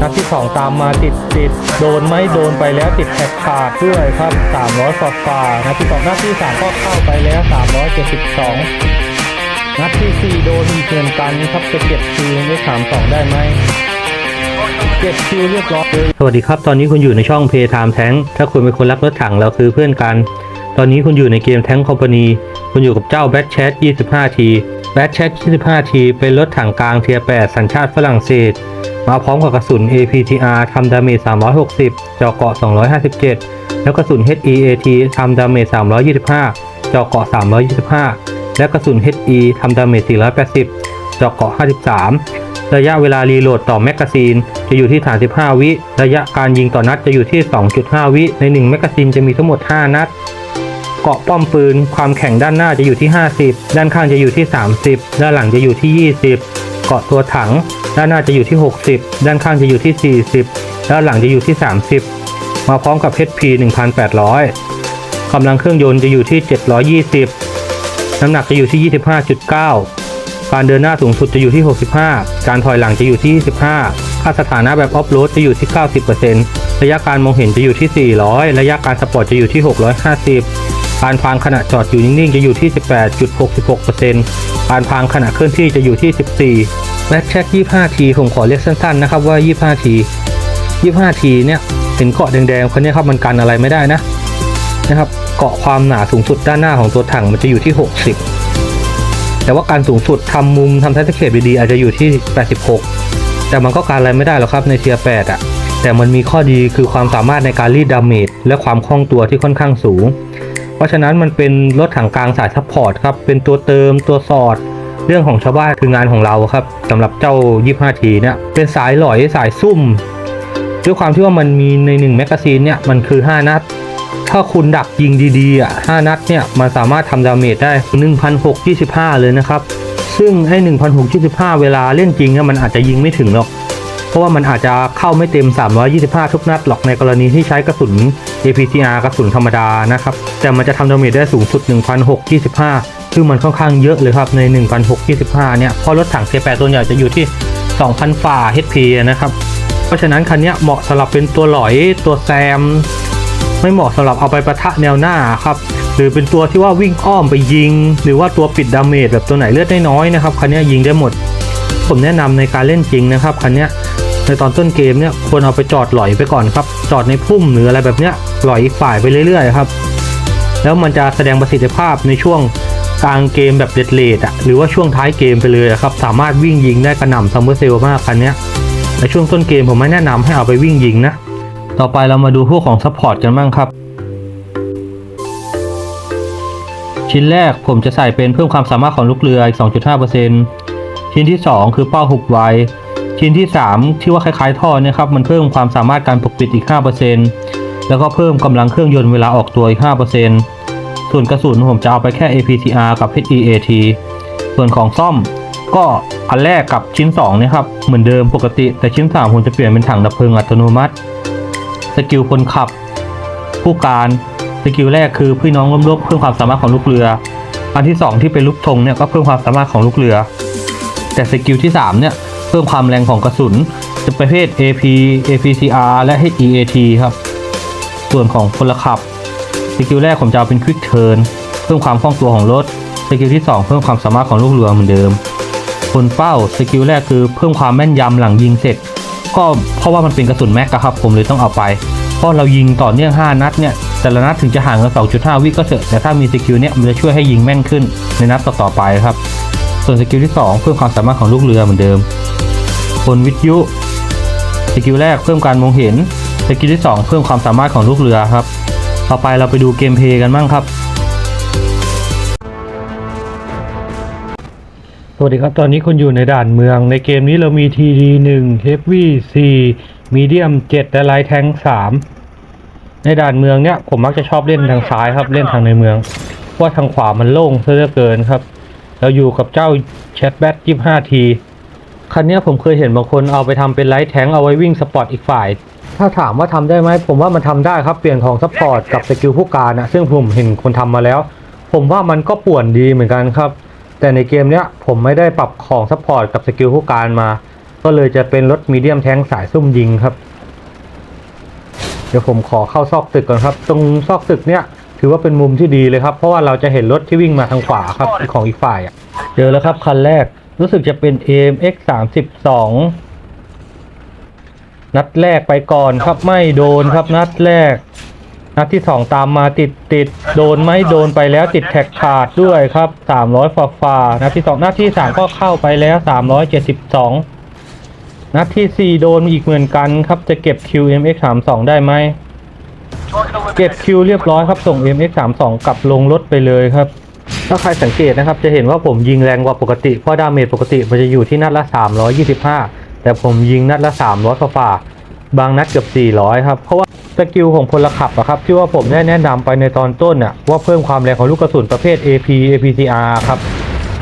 นัดที่สองตามมาติดติดโดนไหม่โดนไปแล้วติดแท็กขาดด้วยครับ300กว่าฝ่านัดที่สองนัดที่สามก็เข้าไปแล้ว 372 นัดที่สี่โดนอีเหมือนกันครับจะเก็บคิวได้สามสองได้ไหมเก็บคิวเรียบร้อยสวัสดีครับ ตอนนี้คุณอยู่ในช่อง Play Time Tank ถ้าคุณเป็นคนรักรถถังเราคือเพื่อนกัน ตอนนี้คุณอยู่ในเกม Tank Company คุณอยู่กับเจ้า Bad Chat 25T Bad Chat 25T เป็นรถถังกลางเทียร์8สัญชาติฝรั่งเศส มาพร้อมกับกระสุน APTR ทำดาเมจ 360 เจาะเกาะ 257 แล้วกระสุน HEAT ทำดาเมจ 325 เจาะเกาะ 325 และกระสุน HE ทำดาเมจ 480 เจาะเกาะ 53 ระยะเวลารีโหลดต่อแมกกาซีนจะอยู่ที่ 35 วิ ระยะการยิงต่อนัดจะอยู่ที่ 2.5 วิ ใน 1 แมกกาซีนจะมีทั้งหมด 5 นัดเกาะป้อมปืน ความแข็งด้านหน้าจะอยู่ที่ 50 ด้านข้างจะอยู่ที่ 30 ด้านหลังจะอยู่ที่ 20 เกาะตัวถัง ด้านหน้าจะอยู่ที่ 60 ด้านข้างจะอยู่ที่ 40 ด้านหลังจะอยู่ที่ 30 มาพร้อมกับ HP 1,800กำลังเครื่องยนต์จะอยู่ที่ 720 น้ำหนักจะอยู่ที่ 25.9 การเดินหน้าสูงสุดจะอยู่ที่ 65 การถอยหลังจะอยู่ที่ 25 ค่าสถานะแบบออฟโรดจะอยู่ที่ 90%ระยะการมองเห็นจะอยู่ที่ 400 ระยะการสปอร์ตจะอยู่ที่ 650 การพางขณะจอดอยู่นิ่งๆ จะอยู่ที่ 18.66%การพางขณะเคลื่อนที่จะอยู่ที่ 14 และแช็ค 25T ผมขอเรียกสั้นๆ นะครับว่า 25T 25T เนี่ยเห็นเกาะแดงๆคนนี้ครับมันกันอะไรไม่ได้นะนะครับ เกาะความหนาสูงสุดด้านหน้าของตัวถังมันจะอยู่ที่ 60 แต่ว่าการสูงสุดทำมุมทำทัศเขตดีๆอาจจะอยู่ที่ 86 แต่มันก็การอะไรไม่ได้หรอกครับในเทียร์8อะแต่มันมีข้อดีคือความสามารถในการรีดดาเมจและความคล่องตัวที่ค่อนข้างสูง เพราะฉะนั้นมันเป็นรถถังกลางสายซัพพอร์ตครับ เป็นตัวเติมตัวสอด เรื่องของชาวบ้านคืองานของเราครับสำหรับเจ้า 25T เนี่ยเป็นสายหลอยสายซุ่ม ด้วยความที่ว่ามันมีใน1แมกกาซีนเนี่ยมันคือ 5 นัด ถ้าคุณดักยิงดีๆอะ5นัดเนี่ยมันสามารถทำดาเมจได้ 1,625 เลยนะครับ ซึ่งไอ้1,625 เวลาเล่นจริงเนี่ยมันอาจจะยิงไม่ถึงหรอก เพราะว่ามันอาจจะเข้าไม่เต็ม 325 ทุกนัดหรอกในกรณีที่ใช้กระสุน APCR กระสุนธรรมดานะครับ แต่มันจะทำดาเมจได้สูงสุด 1,625 ซึ่งมันค่อนข้างเยอะเลยครับใน 1,625 เนี่ยเพราะรถถังเ8ตัวใหญ่จะอยู่ที่ 2,000 ฝ่า HP นะครับ เพราะฉะนั้นคันนี้เหมาะสำหรับเป็นตัวหลอยตัวแซม ไม่เหมาะสำหรับเอาไปประทะแนวหน้าครับหรือเป็นตัวที่ว่าวิ่งอ้อมไปยิง หรือว่าตัวปิดดาเมจแบบตัวไหนเลือดน้อยๆนะครับคันนี้ยิงได้หมด ผมแนะนำในการเล่นจริงนะครับคันนี้ ในตอนต้นเกมเนี่ยควรเอาไปจอดหลอยไปก่อนครับ จอดในพุ่มหรืออะไรแบบเนี้ยหลอยอีกฝ่ายไปเรื่อยๆครับ แล้วมันจะแสดงประสิทธิภาพในช่วงกลางเกมแบบเด็ดเลดอะหรือว่าช่วงท้ายเกมไปเลยอะครับ สามารถวิ่งยิงได้กระหน่ำซัมเมอร์เซลมากคันเนี้ยในช่วงต้นเกมผมไม่แนะนำให้เอาไปวิ่งยิงนะ ต่อไปเรามาดูพวกของซัพพอร์ตกันบ้างครับ ชิ้นแรกผมจะใส่เป็นเพิ่มความสามารถของลูกเรืออีก 2.5%ชิ้นที่ 2 คือเป้าหุบไว ชิ้นที่ 3 ที่ว่าคล้ายๆท่อเนี่ยครับมันเพิ่มความสามารถการปกปิดอีก 5%แล้วก็เพิ่มกำลังเครื่องยนต์เวลาออกตัวอีก 5%ส่วนกระสุนผมจะเอาไปแค่ APCR กับ HEAT ส่วนของซ่อมก็อันแรกกับชิ้น2เนี่ยครับเหมือนเดิมปกติ แต่ชิ้น 3 ผมจะเปลี่ยนเป็นถังดับเพลิงอัตโนมัติ สกิลคนขับ ผู้การสกิลแรกคือพี่น้องร่วมรบเพิ่มความสามารถของลูกเรือ อันที่ 2 ที่เป็นลูกธงเนี่ยก็เพิ่มความสามารถของลูกเรือ แต่สกิลที่3เนี่ย พิ่มความแรงของกระสุน จะประเภท AP APCR และ EAT ครับ ส่วนของพลขับสกิลแรกผมจะเอาเป็น Quick Turn เพิ่มความคล่องตัวของรถสกิลที่ 2 เพิ่มความสามารถของลูกเรือเหมือนเดิมคนเป้าสกิลแรกคือเพิ่มความแม่นยำหลังยิงเสร็จ ก็เพราะว่ามันเป็นกระสุนแม็กอะครับผมเลยต้องเอาไป เพราะเรายิงต่อเนื่อง 5 นัดเนี่ยแต่ละนัดถึงจะห่างกัน 2.5 วิก็เถอะแต่ถ้ามีสกิลเนี่ยมันจะช่วยให้ยิงแม่นขึ้นในนัดต่อๆไปครับ ส่วนสกิลที่ 2 เพิ่มความสามารถของลูกเรือเหมือนเดิม คนวิทยุ สกิลแรกเพิ่มการมองเห็น สกิลที่ 2 เพิ่มความสามารถของลูกเรือครับ ต่อไปเราไปดูเกมเพย์กันบ้างครับ สวัสดีครับ ตอนนี้คุณอยู่ในด่านเมือง ในเกมนี้เรามี TD 1 Heavy 4 Medium 7 และ Light Tank 3 ในด่านเมืองเนี้ยผมมักจะชอบเล่นทางซ้ายครับเล่นทางในเมืองเพราะว่าทางขวามันโล่งเหลือเกินครับ เราอยู่กับเจ้า Chatbat 25T คันนี้ผมเคยเห็นบางคนเอาไปทำเป็น Light Tank เอาไว้วิ่งสปอร์ตอีกฝ่าย ถ้าถามว่าทำได้ไหมผมว่ามันทำได้ครับเปลี่ยนของซัพพอร์ตกับสกิลผู้การนะซึ่งผมเห็นคนทำมาแล้ว ผมว่ามันก็ป่วนดีเหมือนกันครับ แต่ในเกมเนี้ยผมไม่ได้ปรับของซัพพอร์ตกับสกิลผู้การมา ก็เลยจะเป็นรถมีเดียมแท้งสายซุ่มยิงครับ เดี๋ยวผมขอเข้าซอกตึกก่อนครับ ตรงซอกตึกเนี้ยถือว่าเป็นมุมที่ดีเลยครับ เพราะว่าเราจะเห็นรถที่วิ่งมาทางขวาครับของอีกฝ่ายอะเจอแล้วครับคันแรก รู้สึกจะเป็น AMX 32 นัดแรกไปก่อนครับไม่โดนครับนัดแรก นัดที่สองตามมาติดติดโดนไหมโดนไปแล้วติดแท็กขาดด้วยครับสามร้อยฝ่าฝ่านัดที่สองนัดที่สามก็เข้าไปแล้วสามร้อยเจ็ดสิบสองนัดที่สี่โดนอีกเหมือนกันครับจะเก็บ QMX สามสองได้ไหมเก็บคิวเรียบร้อยครับส่ง MX สามสองกลับลงรถไปเลยครับ ถ้าใครสังเกตนะครับจะเห็นว่าผมยิงแรงกว่าปกติ เพราะดาเมจปกติมันจะอยู่ที่นัดละ 325 แต่ผมยิงนัดละ 300ฝ่าฝ่าบางนัดเกือบ 400 ครับ เพราะว่าสกิลของพลขับอะครับที่ว่าผมได้แนะนำไปในตอนต้นน่ะว่าเพิ่มความแรงของลูกกระสุนประเภท AP APCR ครับ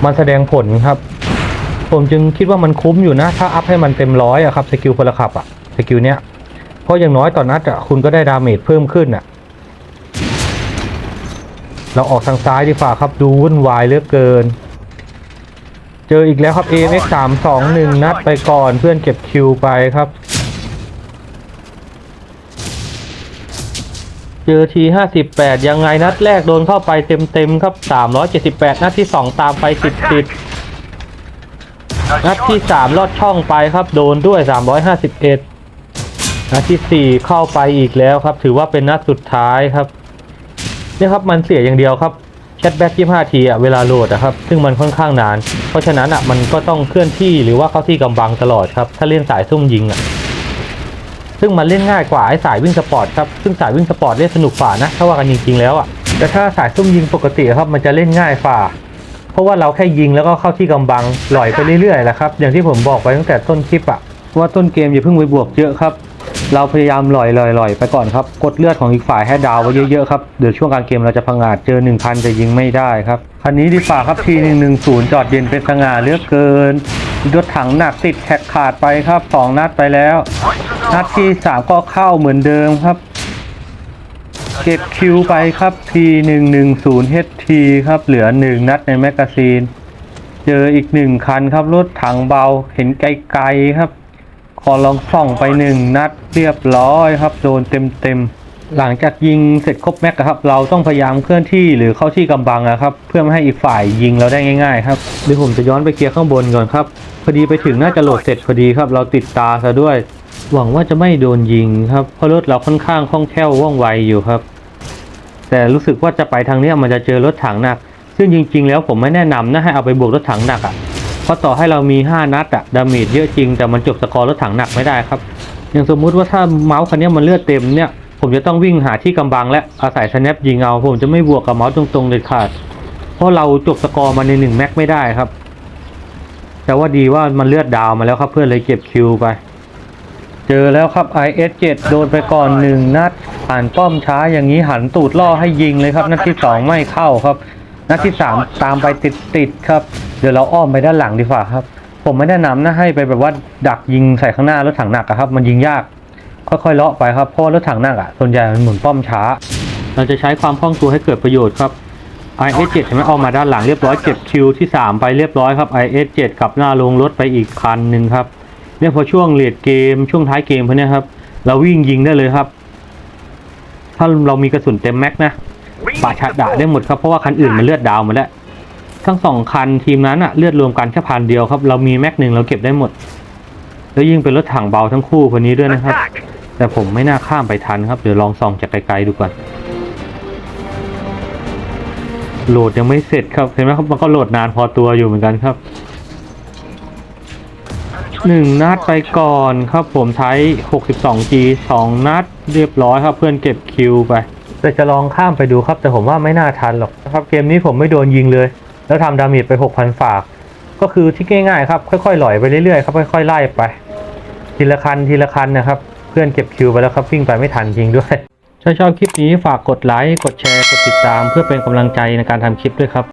มันแสดงผลครับ ผมจึงคิดว่ามันคุ้มอยู่นะ ถ้าอัพให้มันเต็มร้อยอะครับสกิลพลขับอะสกิลเนี้ยเพราะอย่างน้อยต่อนนัดอะคุณก็ได้ดาเมจเพิ่มขึ้นอะ เราออกทางซ้ายดีกว่าครับดูวุ่นวายเหลือเกิน เจออีกแล้วครับ AMX 3 2 1นัดไปก่อนเพื่อนเก็บคิวไปครับ เจอที58 ยังไงนัดแรกโดนเข้าไปเต็มๆครับ 378 นัดที่ 2 ตามไปติดติดๆนัดที่ 3 ลอดช่องไปครับโดนด้วย 351นัดที่ 4 เข้าไปอีกแล้วครับ ถือว่าเป็นนัดสุดท้ายครับ เนี่ยครับมันเสียอย่างเดียวครับแชทแบ็ก25ทีอะเวลาโหลดอะครับซึ่งมันค่อนข้างนาน เพราะฉะนั้นอะมันก็ต้องเคลื่อนที่หรือว่าเข้าที่กำบังตลอดครับถ้าเล่นสายซุ่มยิงอะซึ่งมันเล่นง่ายกว่าไอ้สายวิ่งสปอร์ตครับซึ่งสายวิ่งสปอร์ตเล่นสนุกกว่านะถ้าว่ากันจริงๆแล้วอะแต่ถ้าสายซุ่มยิงปกติครับมันจะเล่นง่ายกว่าเพราะว่าเราแค่ยิงแล้วก็เข้าที่กำบังลอยไปเรื่อยๆแหละครับ อย่างที่ผมบอกไปตั้งแต่ต้นคลิปอะว่าต้นเกมอย่าเพิ่งไปบวกเยอะครับ เราพยายามลอยลอยลอยไปก่อนครับกดเลือดของอีกฝ่ายให้ดาวไว้เยอะๆครับเดี๋ยวช่วงกลางเกมเราจะพังอาจเจอ 1,000 แต่ยิงไม่ได้ครับคันนี้ดีฝ่าครับที110 จอดเย็นเป็นสง่าเลือกเกินรถถังหนักติดแท็กขาดไปครับ 2 นัดไปแล้ว นัดที่ 3 ก็เข้าเหมือนเดิมครับเก็บคิวไปครับ P110 HT ครับเหลือ 1 นัดในแมกกาซีน เจออีกหนึ่งคันครับรถถังเบาเห็นไกลๆครับ ขอลองส่องไปหนึ่งนัดเรียบร้อยครับโดนเต็มเต็มๆหลังจากยิงเสร็จครบแม็กครับ เราต้องพยายามเคลื่อนที่หรือเข้าที่กำบังนะครับ เพื่อไม่ให้อีกฝ่ายยิงเราได้ง่าย ๆ ครับเดี๋ยวผมจะย้อนไปเคลียร์ข้างบนก่อนครับพอดีไปถึงน่าจะโหลดเสร็จพอดีครับ เราติดตาซะด้วย หวังว่าจะไม่โดนยิงครับเพราะรถเราค่อนข้างคล่องแคล่วว่องไวอยู่ครับ แต่รู้สึกว่าจะไปทางนี้มันจะเจอรถถังหนัก ซึ่งจริง ๆ แล้วผมไม่แนะนำนะให้เอาไปบวกรถถังหนักอะ่ะ เพราะต่อให้เรามี 5 นัดอะดาเมจเยอะจริง แต่มันจบสกอร์รถถังหนักไม่ได้ครับ อย่างสมมุติว่าถ้าเมาส์คันนี้มันเลือดเต็มเนี่ย ผมจะต้องวิ่งหาที่กำบังและอาศัยสแนปยิงเอา ผมจะไม่บวกกับเมาส์ตรงๆเลยขาด เพราะเราจบสกอร์มาในหนึ่งแม็กไม่ได้ครับ แต่ว่าดีว่ามันเลือดดาวมาแล้วครับ เพื่อนเลยเก็บคิวไป เจอแล้วครับ IS7 โดนไปก่อนหนึ่งนัดผ่านป้อมช้าอย่างนี้หันตูดล่อให้ยิงเลยครับ นัดที่สองไม่เข้าครับ นัดที่สามตามไปติดติดครับ เดี๋ยวเราอ้อมไปด้านหลังดีกว่าครับ ผมไม่แนะนำนะให้ไปแบบว่าดักยิงใส่ข้างหน้ารถถังหนักอะครับ มันยิงยาก ค่อยๆเลาะไปครับเพราะรถถังหนักอะส่วนใหญ่มันหมุนป้อมช้า เราจะใช้ความคล่องตัวให้เกิดประโยชน์ครับ IS7 เห็นไหมออกมาด้านหลังเรียบร้อยเก็บคิวที่ 3 ไปเรียบร้อยครับ IS7 กลับหน้าลงรถไปอีกคันหนึ่งครับเนี่ยพอช่วงเลดเกมช่วงท้ายเกมพวกเนี้ยครับ เราวิ่งยิงได้เลยครับ ถ้าเรามีกระสุนเต็มแม็กนะ ปาชาดะได้หมดครับเพราะว่าคันอื่นมันเลือดดาวหมดแล้วทั้งสองคันทีมนั้นอะเลือดรวมกันแค่พันเดียวครับ เรามีแม็กหนึ่งเราเก็บได้หมด แล้วยิ่งเป็นรถถังเบาทั้งคู่คนนี้ด้วยนะครับ แต่ผมไม่น่าข้ามไปทันครับเดี๋ยวลองส่องจากไกลๆดูก่อนโหลดยังไม่เสร็จครับเห็นไหมครับมันก็โหลดนานพอตัวอยู่เหมือนกันครับหนึ่งนัดไปก่อนครับผมใช้ 62G สองนัดเรียบร้อยครับเพื่อนเก็บคิวไป แต่จะลองข้ามไปดูครับ แต่ผมว่าไม่น่าทันหรอกนะครับเกมนี้ผมไม่โดนยิงเลย แล้วทำดาเมจไป 6,000 ฝาก ก็คือที่ง่ายๆครับค่อยๆหล่อยไปเรื่อยๆครับค่อยๆไล่ไป ทีละคันทีละคันนะครับ เพื่อนเก็บคิวไปแล้วครับวิ่งไปไม่ทันจริงด้วยถ้าชอบคลิปนี้ฝากกดไลค์กดแชร์กดติดตาม เพื่อเป็นกำลังใจในการทำคลิปด้วยครับ